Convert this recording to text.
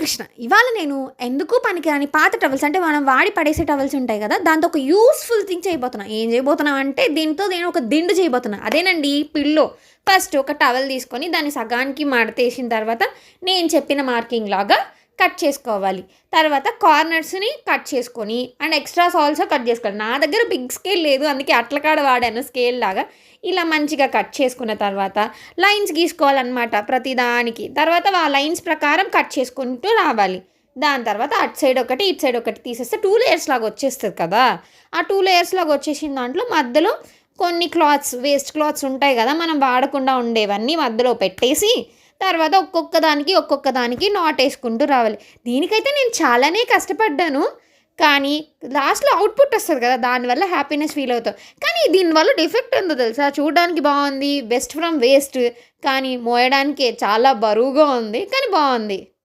కృష్ణ ఇవాళ నేను ఎందుకు పనికిరాని పాత టవల్స్ అంటే మనం వాడి పడేసే టవల్స్ ఉంటాయి కదా దాంతో ఒక యూస్ఫుల్ థింగ్ చేయబోతున్నా. ఏం చేయబోతున్నా అంటే దీంతో నేను ఒక దిండు చేయబోతున్నా. అదేనండి పిల్లో ఫస్ట్ ఒక టవల్ తీసుకొని దాన్ని సగానికి మడతేసిన తర్వాత నేను చెప్పిన మార్కింగ్ లాగా కట్ చేసుకోవాలి. తర్వాత కార్నర్స్ని కట్ చేసుకొని అండ్ ఎక్స్ట్రాస్ ఆల్సో కట్ చేసుకోవాలి. నా దగ్గర బిగ్ స్కేల్ లేదు అందుకే అట్లకాడ వాడాను స్కేల్ లాగా. ఇలా మంచిగా కట్ చేసుకున్న తర్వాత లైన్స్ గీసుకోవాలన్నమాట ప్రతిదానికి తర్వాత ఆ లైన్స్ ప్రకారం కట్ చేసుకుంటూ రావాలి. దాని తర్వాత అటు సైడ్ ఒకటి ఇటు సైడ్ ఒకటి తీసేస్తే టూ లేయర్స్ లాగా వచ్చేస్తుంది కదా. ఆ టూ లేయర్స్ లాగా వచ్చేసిన దాంట్లో మధ్యలో కొన్ని క్లాత్స్ వేస్ట్ క్లాత్స్ ఉంటాయి కదా మనం వాడకుండా ఉండేవన్నీ మధ్యలో పెట్టేసి తర్వాత ఒక్కొక్క దానికి ఒక్కొక్క దానికి నాట్ వేసుకుంటూ రావాలి. దీనికైతే నేను చాలానే కష్టపడ్డాను. కానీ లాస్ట్లో అవుట్పుట్ వస్తుంది కదా దానివల్ల హ్యాపీనెస్ ఫీల్ అవుతాం. కానీ దీనివల్ల డిఫెక్ట్ ఉందో తెలుసా? చూడడానికి బాగుంది బెస్ట్ ఫ్రమ్ వేస్ట్ కానీ మోయడానికి చాలా బరువుగా ఉంది కానీ బాగుంది.